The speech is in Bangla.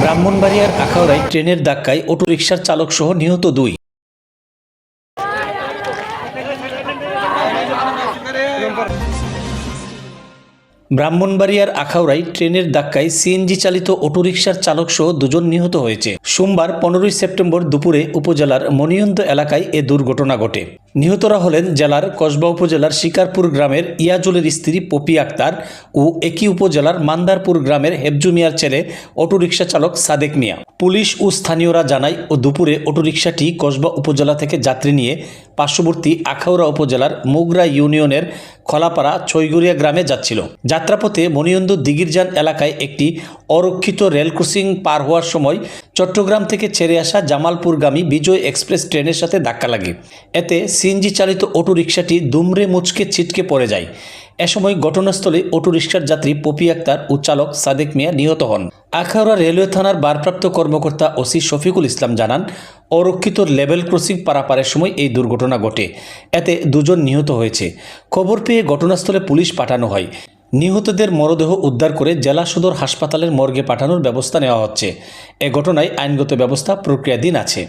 ব্রাহ্মণবাড়িয়ার আখাউড়ায় ট্রেনের ধাক্কায় অটোরিকশার চালক সহ নিহত দুই। ব্রাহ্মণবাড়িয়ার আখাউড়ায় ট্রেনের ধাক্কায় সিএনজি চালিত অটোরিকশার চালক সহ দুজন নিহত হয়েছে। সোমবার পনেরোই সেপ্টেম্বর দুপুরে উপজেলার মণিয়ন্ত এলাকায় এ দুর্ঘটনা ঘটে। নিহতরা হলেন জেলার কসবা উপজেলার শিকারপুর গ্রামের ইয়াজুলের স্ত্রী পপি আক্তার ও একই উপজেলার মান্দারপুর গ্রামের হেবজু মিয়ার ছেলে অটোরিকশা চালক সাদেক মিয়া। পুলিশ ও স্থানীয়রা জানায়, ও দুপুরে অটোরিকশাটি কসবা উপজেলা থেকে যাত্রী নিয়ে পার্শ্ববর্তী আখাউড়া উপজেলার মুগরা ইউনিয়নের খলাপাড়া ছৈগুড়িয়া গ্রামে যাচ্ছিল। যাত্রাপথে মণিয়ন্দ দিগিরজান এলাকায় একটি অরক্ষিত রেল ক্রসিং পার হওয়ার সময় চট্টগ্রাম থেকে ছেড়ে আসা জামালপুরগামী বিজয় এক্সপ্রেস ট্রেনের সাথে ধাক্কা লাগে। এতে সিএনজি চালিত অটোরিকশাটি দুমড়ে মুচকে ছিটকে পড়ে যায়। এ সময় ঘটনাস্থলে অটোরিকশার যাত্রী পপি আক্তার ও চালক সাদেক মিয়া নিহত হন। আখাউড়া রেলওয়ে থানার ভারপ্রাপ্ত কর্মকর্তা ওসি শফিকুল ইসলাম জানান, অরক্ষিত লেভেল ক্রসিং পারাপারের সময় এই দুর্ঘটনা ঘটে। এতে দুজন নিহত হয়েছে। খবর পেয়ে ঘটনাস্থলে পুলিশ পাঠানো হয়। নিহতদের মরদেহ উদ্ধার করে জেলা সদর হাসপাতালের মর্গে পাঠানোর ব্যবস্থা নেওয়া হচ্ছে। এ ঘটনায় আইনগত ব্যবস্থা প্রক্রিয়াধীন আছে।